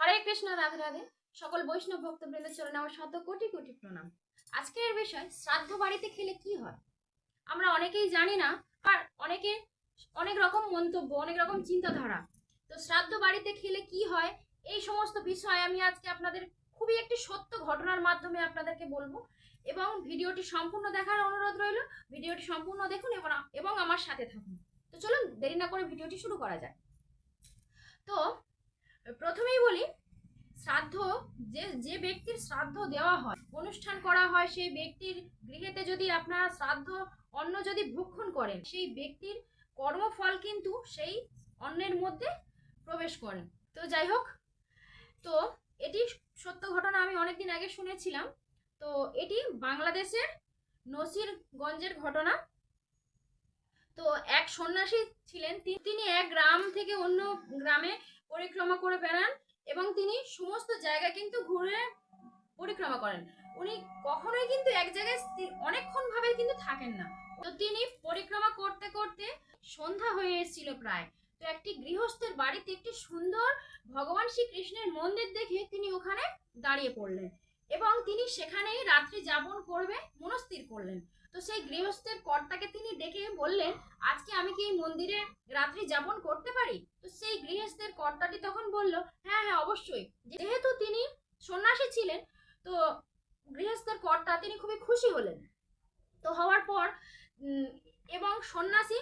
হরে কৃষ্ণ, রাধে রাধে। সকল বৈষ্ণব ভক্তবৃন্দের চরণে আমার শত কোটি কোটি প্রণাম। আজকের বিষয়, শ্রাদ্ধ বাড়িতে খেলে কি হয়? আমরা অনেকেই জানি না, আর অনেকে অনেক রকম মন্তব্য, অনেক রকম চিন্তাধারা। তো শ্রাদ্ধ বাড়িতে খেলে কি হয়? এই সমস্ত বিষয় আমি আজকে আপনাদের খুবই একটি সত্য ঘটনার মাধ্যমে আপনাদেরকে বলব। এবং ভিডিওটি সম্পূর্ণ দেখার অনুরোধ রইল। ভিডিওটি সম্পূর্ণ দেখুন এবং আমার সাথে থাকুন। তো চলুন, দেরি না করে ভিডিওটি শুরু করা যায় তো প্রথমেই বলি, শ্রাদ্ধ, যে যে ব্যক্তির শ্রাদ্ধ দেওয়া হয়, অনুষ্ঠান করা হয়, সেই ব্যক্তির গৃহেতে যদি আপনারা শ্রাদ্ধ অন্ন যদি ভক্ষণ করেন, সেই ব্যক্তির কর্মফল কিন্তু সেই অন্নের মধ্যে প্রবেশ করেন তো যাই হোক, তো এটি সত্য ঘটনা আমি অনেকদিন আগে শুনেছিলাম। তো এটি বাংলাদেশের নসিরগঞ্জের ঘটনা। তো এক সন্ন্যাসী ছিলেন তিনি এক গ্রাম থেকে অন্য গ্রামে পরিক্রমা করে বেড়ান এবং তিনি সমস্ত জায়গা কিন্তু ঘুরে পরিক্রমা করেন। উনি কখনোই কিন্তু এক জায়গায় অনেকক্ষণ ভাবে কিন্তু থাকেন না। তো তিনি পরিক্রমা করতে করতে সন্ধ্যা হয়ে এসেছিল প্রায়। তো একটি গৃহস্থের বাড়িতে একটি সুন্দর ভগবান শ্রীকৃষ্ণের মন্দির দেখে তিনি ওখানে দাঁড়িয়ে পড়লেন এবং তিনি সেখানেই রাত্রি যাপন করবে, মনস্থির করলেন। তো সেই গৃহস্থের কর্তাকে তিনি ডেকে বললেন, আজকে আমি কি এই মন্দিরে রাত্রি যাপন করতে পারি? তো সেই গৃহস্থের কর্তাটি তখন বলল হ্যাঁ হ্যাঁ অবশ্যই। যেহেতু তিনি সন্ন্যাসী ছিলেন, তো গৃহস্থের কর্তা তিনি খুবই খুশি হলেন। তো হওয়ার পর এবং সন্ন্যাসী,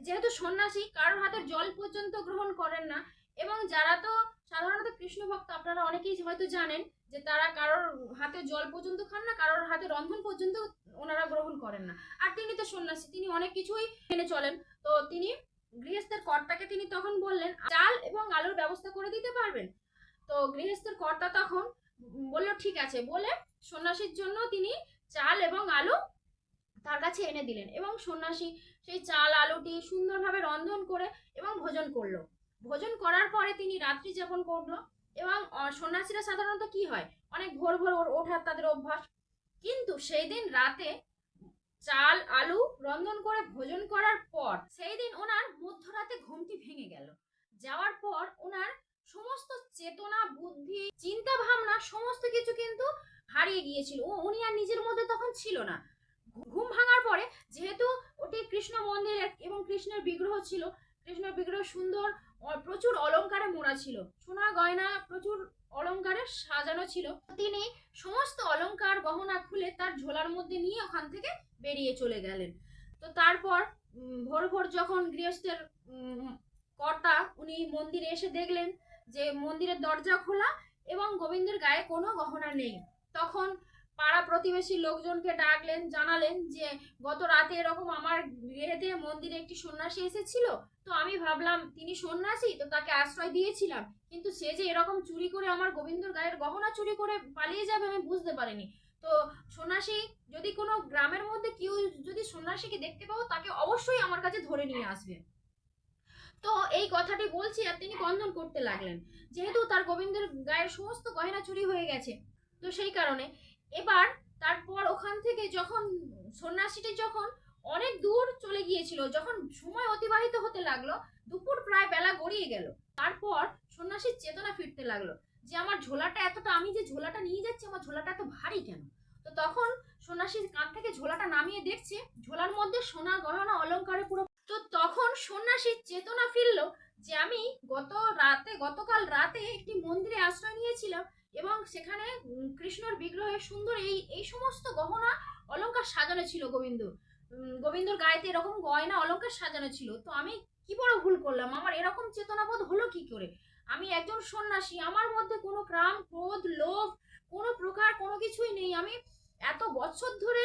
যেহেতু সন্ন্যাসী কারোর হাতের জল পর্যন্ত গ্রহণ করেন না, এবং যারা তো সাধারণত কৃষ্ণ ভক্ত আপনারা অনেকেই হয়তো জানেন যে তারা কারোর হাতে জল পর্যন্ত খান না, কারোর হাতে রন্ধন পর্যন্ত ওনারা গ্রহণ করেন না। আর তিনি তো সন্ন্যাসী, তিনি অনেক কিছুই মেনে চলেন। তো তিনি গৃহস্থের কর্তাকে তিনি তখন বললেন, চাল এবং আলুর ব্যবস্থা করে দিতে পারবেন? তো গৃহস্থের কর্তা তখন বলল, ঠিক আছে। বলে সন্ন্যাসীর জন্য তিনি চাল এবং আলু তার কাছে এনে দিলেন এবং সন্ন্যাসী সেই চাল, আলুটি সুন্দরভাবে রন্ধন করে এবং ভোজন করল। ভোজন করার পরে তিনি রাত্রি যাপন করল এবং সন্ন্যাসীরা সাধারণত কি হয়? অনেক ভোর ভোর ওঠার তাদের অভ্যাস। কিন্তু সেই দিন রাতে চাল, আলু রন্ধন করে ভোজন করার পর সেই দিন ওনার মধ্যরাতে ঘুমটি ভেঙে গেল। যাওয়ার পর ওনার সমস্ত চেতনা, বুদ্ধি চিন্তা ভাবনা সমস্ত কিছু কিন্তু হারিয়ে গিয়েছিল। ও, উনি আর নিজের মধ্যে তখন ছিল না। ঘুম ভাঙার পরে যেহেতু ওটি কৃষ্ণ মন্দির এবং কৃষ্ণের বিগ্রহ ছিল, কৃষ্ণের বিগ্রহ সুন্দর প্রচুর অলংকারে মোড়া ছিল। সোনা গয়না প্রচুর অলংকারে সাজানো ছিল। তিনি সমস্ত অলংকার গহনা খুলে তার ঝোলার মধ্যে নিয়ে ওখান থেকে বেরিয়ে চলে গেলেন। তো তারপর ভোর ভোর যখন গৃহস্থের কর্তা উনি মন্দিরে এসে দেখলেন যে মন্দিরের দরজা খোলা এবং গোবিন্দের গায়ে কোনো গহনা নেই, তখন পাড়া প্রতিবেশী লোকজনকে ডাকলেন, জানালেন যে গত রাতে এরকম আমার গৃহেতে মন্দিরে একটি সন্ন্যাসী এসেছিল তো আমি ভাবলাম, তিনি সন্ন্যাসী, তো তাকে আশ্রয় দিয়েছিলাম। কিন্তু সে যে এরকম চুরি করে আমার গোবিন্দর গায়ের গহনা চুরি করে পালিয়ে যাবে, আমি বুঝতে পারিনি। তো সন্ন্যাসী, যদি কোনো গ্রামের মধ্যে কেউ যদি সন্ন্যাসীকে দেখতে পাও, তাকে অবশ্যই আমার কাছে ধরে নিয়ে আসবে। তো এই কথাটি বলছি আর তিনি বন্ধন করতে লাগলেন। যেহেতু তার গোবিন্দের গায়ের সমস্ত গহনা চুরি হয়ে গেছে, তো সেই কারণে এবার তারপর ওখান থেকে যখন সন্ন্যাসীটি যখন অনেক দূর চলে গিয়েছিল। যখন সময় অতিবাহিত হতে লাগল, দুপুর প্রায় বেলা গড়িয়ে গেল। তারপর সন্ন্যাসীর চেতনা ফিরতে লাগল যে, আমার ঝোলাটা এতটা, আমি যে ঝোলাটা নিয়ে যাচ্ছি, আমার ঝোলাটা এত ভারী কেন? তো তখন সন্ন্যাসীর কাঁধ থেকে ঝোলাটা নামিয়ে দেখছে, ঝোলার মধ্যে সোনা গহনা অলংকারে পুরো তো তখন সন্ন্যাসীর চেতনা ফিরলো যে, আমি গত রাতে, গতকাল রাতে একটি মন্দিরে আশ্রয় নিয়েছিলাম এবং সেখানে কৃষ্ণর বিগ্রহে সুন্দর এই এই সমস্ত গহনা অলংকার সাজানো ছিল গোবিন্দ। গোবিন্দর গায়েতে এরকম গয়না অলংকার সাজানো ছিল। তো আমি কি বড় ভুল করলাম? আমার এরকম চেতনাবোধ হলো কি করে? আমি একজন সন্ন্যাসী, আমার মধ্যে কোনো ক্রাম, ক্রোধ, লোভ, কোনো প্রকার কোনো কিছুই নেই। আমি এত বছর ধরে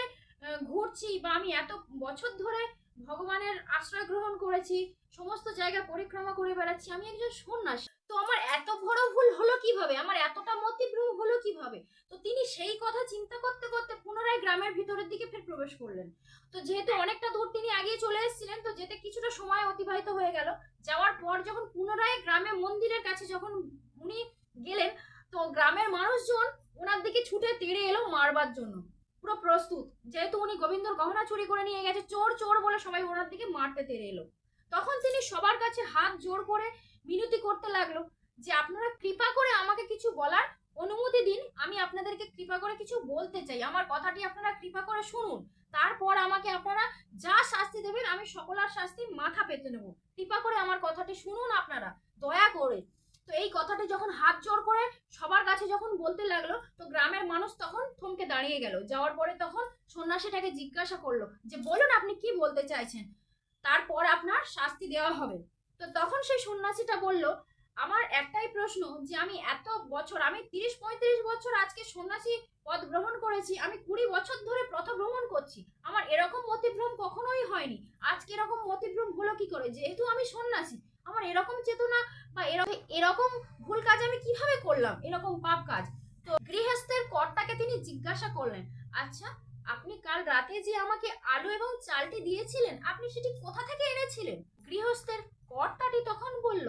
ঘুরছি বা আমি এত বছর ধরে ভগবানের আশ্রয় গ্রহণ করেছি, সমস্ত জায়গা পরিক্রমা করে বেড়াচ্ছি। আমি একজন সন্ন্যাসী। তো আমার এত বড় ভুল হলো কীভাবে? আমার এতটা মতিভ্রম হলো কীভাবে? তো তিনি সেই কথা চিন্তা করতে করতে পুনরায় গ্রামের ভিতরের দিকে ফের প্রবেশ করলেন। তো যেহেতু অনেকটা দূর তিনি আগিয়ে চলে এসেছিলেন, তো যেতে কিছুটা সময় অতিবাহিত হয়ে গেল। যাওয়ার পর যখন পুনরায় গ্রামে মন্দিরের কাছে যখন উনি গেলেন, তো গ্রামের মানুষজন ওনার দিকে ছুটে তেড়ে এলো মারবার জন্য। পুরো প্রস্তুত। যেহেতু উনি গোবিন্দর গহনা চুরি করে নিয়ে গেছে, চোর চোর বলে সবাই ওনার দিকে মারতে তেড়ে এলো। তখন তিনি সবার কাছে হাত জোর করে মিনতি করতে লাগল যে আপনারা কৃপা করে আমাকে কিছু বলার অনুমতি দিন। আমি আপনাদেরকে কৃপা করে কিছু বলতে চাই। আমার কথাটি আপনারা কৃপা করে শুনুন। তারপর আমাকে আপনারা যা শাস্তি দেবেন, আমি সকলার শাস্তি মাথা পেতে নেব। কৃপা করে আমার কথাটি শুনুন আপনারা। দয়া করে। তো এই কথাটি যখন হাত জোর করে সবার কাছে যখন বলতে লাগল, তো গ্রামের মানুষ তখন থমকে দাঁড়িয়ে গেল। যাওয়ার পরে তখন সন্ন্যাসীটাকে জিজ্ঞাসা করল যে, বলুন, আপনি কি বলতে চাইছেন? তারপর আপনার শাস্তি দেওয়া হবে। তো তখন সেই সন্ন্যাসীটা বলল, আমার একটাই প্রশ্ন যে আমি এত বছর, আমি তিরিশ পঁয়ত্রিশ বছর আজকে সন্ন্যাসী পদ গ্রহণ করেছি, আমি কুড়ি বছর ধরে পথ ভ্রমণ করছি। আমার এরকম মতিভ্রম কখনোই হয়নি। আজকে এরকম মতিভ্রম হলো কি করে? যেহেতু আমি সন্ন্যাসী, আমার এরকম চেতনা বা এরকম ভুল কাজ আমি কীভাবে করলাম? এরকম পাপ কাজ। তো গৃহস্থের কর্তাকে তিনি জিজ্ঞাসা করলেন আচ্ছা আপনি কাল রাতে যে আমাকে আলু এবং চালটি দিয়েছিলেন, আপনি সেটি কোথা থেকে এনেছিলেন? গৃহস্থের কর্তাটি তখন বলল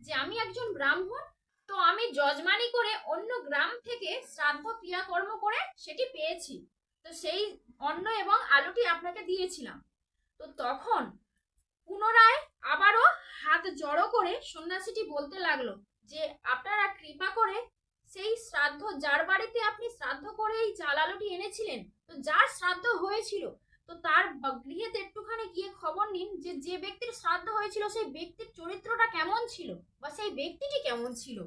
যে আমি একজন ব্রাহ্মণ, তো আমি যজমানি করে অন্য গ্রাম থেকে শ্রাদ্ধ ক্রিয়াকর্ম করে সেটি পেয়েছি। তো সেই অন্ন এবং আলুটি আপনাকে দিয়েছিলাম। তো তখন পুনরায় আবারও হাত জড়ো করে সন্ন্যাসীটি বলতে লাগল যে, আপনারা কৃপা করে সেই শ্রাদ্ধ, যার বাড়িতে আপনি শ্রাদ্ধ করে এই চাল আলুটি এনেছিলেন, তো যার শ্রাদ্ধ হয়েছিল তো তার গৃহেতে একটুখানি গিয়ে খবর নিন যে যে ব্যক্তির শ্রাদ্ধ হয়েছিল, সেই ব্যক্তির চরিত্রটা কেমন ছিল বা সেই ব্যক্তিটি কেমন ছিল?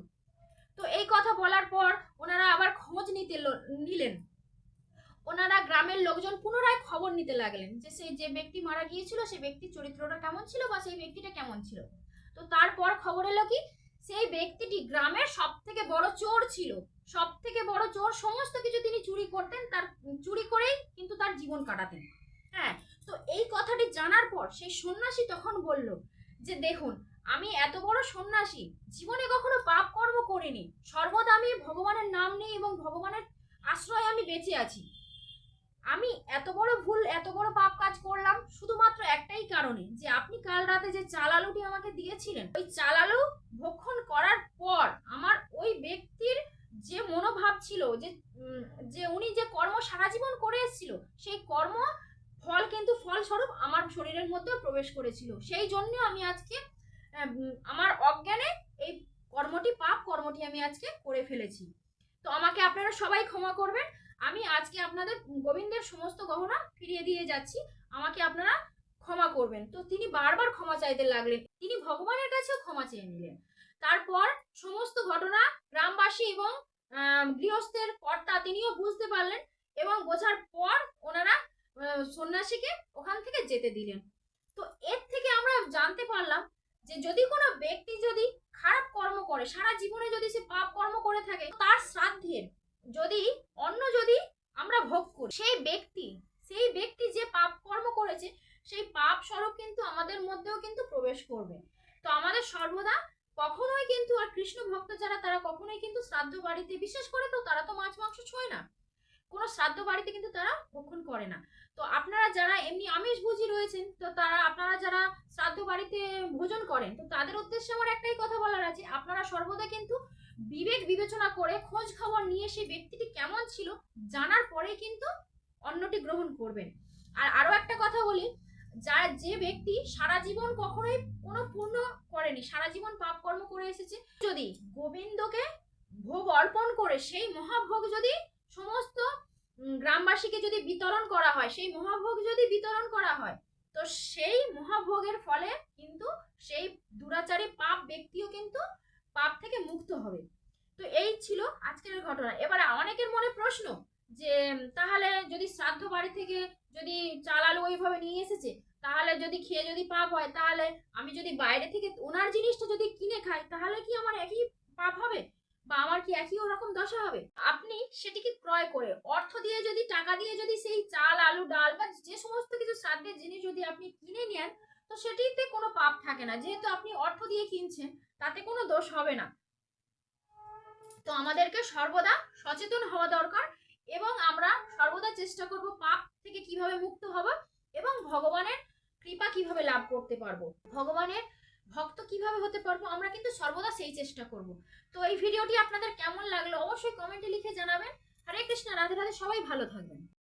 তো এই কথা বলার পর ওনারা আবার খোঁজ নিতে নিলেন। ওনারা গ্রামের লোকজন পুনরায় খবর নিতে লাগলেন যে, সেই যে ব্যক্তি মারা গিয়েছিল, সেই ব্যক্তির চরিত্রটা কেমন ছিল বা সেই ব্যক্তিটা কেমন ছিল? তো তারপর খবর এলো কি? সেই ব্যক্তিটি গ্রামের সব থেকে বড় চোর ছিল। সব থেকে বড় চোর সমস্ত কিছু তিনি চুরি করতেন, তার, চুরি করেই কিন্তু তার জীবন কাটাতেন। হ্যাঁ তো এই কথাটি জানার পর সেই সন্ন্যাসী তখন বলল যে, দেখুন, আমি এত বড় সন্ন্যাসী, জীবনে কখনো পাপ কর্ম করিনি। সর্বদা আমি ভগবানের নাম নেই এবং ভগবানের আশ্রয়ে আমি বেঁচে আছি। আমি এত বড় ভুল, এত বড় পাপ কাজ করলাম শুধুমাত্র একটাই কারণে যে, আপনি কাল রাতে যে চাল আলুটি আমাকে দিয়েছিলেন, ওই চাল আলু ভক্ষণ করার পর আমার ওই ব্যক্তির যে মনোভাব ছিল, যে যে উনি যে কর্ম সারা জীবন করে এসেছিল, সেই কর্ম ফল কিন্তু ফলস্বরূপ আমার শরীরের মধ্যেও প্রবেশ করেছিল। সেই জন্য আমি আজকে আমার অজ্ঞানে এই কর্মটি, পাপ কর্মটি আমি আজকে করে ফেলেছি। তো আমাকে আপনারা সবাই ক্ষমা করবেন। আমি আজকে আপনাদের গোবিন্দের সমস্ত গহনা ফিরিয়ে দিয়ে যাচ্ছি। আমাকে আপনারা ক্ষমা করবেন। তো তিনি বারবার ক্ষমা চাইতে লাগলেন। তিনি ভগবানের কাছেও ক্ষমা চেয়ে নিলেন। তারপর সমস্ত ঘটনা গ্রামবাসী এবং গৃহস্থের কর্তা তিনিও বুঝতে পারলেন এবং বোঝার পর ওনারা সন্ন্যাসীকে ওখান থেকে যেতে দিলেন। তো এর থেকে আমরা জানতে পারলাম যে যদি কোনো ব্যক্তি যদি খারাপ কর্ম করে, সারা জীবনে যদি সে পাপ কর্ম করে থাকে তার শ্রাদ্ধের যদি অন্য যদি আমরা ভোগ করি, সেই ব্যক্তি সেই ব্যক্তি যে পাপ কর্ম করেছে, সেই পাপ স্বরূপ কিন্তু আমাদের মধ্যেও কিন্তু প্রবেশ করবে। তো আমাদের সর্বদা কখনোই কিন্তু, আর কৃষ্ণ ভক্ত যারা, তারা কখনোই কিন্তু শ্রাদ্ধ বাড়িতে, বিশেষ করে তো তারা তো মাছ, মাংস ছোঁয় না। কোনো শ্রাদ্ধ বাড়িতে কিন্তু তারা ভক্ষণ করে না। তো আপনারা যারা এমনি আমিষ রয়েছেন, তো তারা, আপনারা যারা শ্রাদ্ধ বাড়িতে ভোজন করেন, তো তাদের উদ্দেশ্যে আমার একটাই কথা বলার আছে, আপনারা সর্বদা কিন্তু বিবেক বিবেচনা করে খোঁজ খবর নিয়ে সেই ব্যক্তিটি কেমন ছিল, জানার পরে কিন্তু অন্যটি গ্রহণ করবেন। আর আরও একটা কথা বলি, যা, যে ব্যক্তি সারা জীবন কখনোই কোনো পূর্ণ করেনি, সারা জীবন পাপ কর্ম করে এসেছে, যদি গোবিন্দকে ভোগ অর্পণ করে, সেই মহাভোগ যদি সমস্ত গ্রামবাসীকে যদি বিতরণ করা হয়, সেই মহাভোগ যদি বিতরণ করা হয়, তো সেই মহাভোগের ফলে কিন্তু সেই দুরাচারী পাপ ব্যক্তিও কিন্তু পাপ থেকে মুক্ত হবে। তো এই ছিল আজকের ঘটনা। এবারে অনেকের মনে প্রশ্ন যে তাহলে যদি শ্রাদ্ধ বাড়ি থেকে যদি চাল আলু ওইভাবে নিয়ে এসেছে, তাহলে যদি খেয়ে যদি পাপ হয়, তাহলে আমি যদি বাইরে থেকে ওনার জিনিসটা যদি কিনে খাই, তাহলে কি আমার একই পাপ হবে? বা আমার কি একই ওরকম দশা হবে? সেটিকে ক্রয় করে? অর্থ দিয়ে যদি, টাকা দিয়ে যদি সেই চাল, আলু, ডাল বা যে সমস্ত কিছু শ্রাদ্ধের জিনিস যদি আপনি কিনে নেন, তো সেটিতে কোনো পাপ থাকে না। যেহেতু আপনি অর্থ দিয়ে কিনছেন, তাতে কোনো দোষ হবে না। তো আমাদেরকে সর্বদা সচেতন হওয়া দরকার এবং আমরা সর্বদা চেষ্টা করব পাপ থেকে কীভাবে মুক্ত হব এবং ভগবানের কৃপা কীভাবে লাভ করতে পারব। ভগবানের ভক্ত কীভাবে হতে পারব, আমরা কিন্তু সর্বদা সেই চেষ্টা করব। তো এই ভিডিওটি আপনাদের কেমন লাগল অবশ্যই কমেন্টে লিখে জানাবেন। হরে কৃষ্ণ, রাধে রাধে, সবাই ভালো থাকবেন।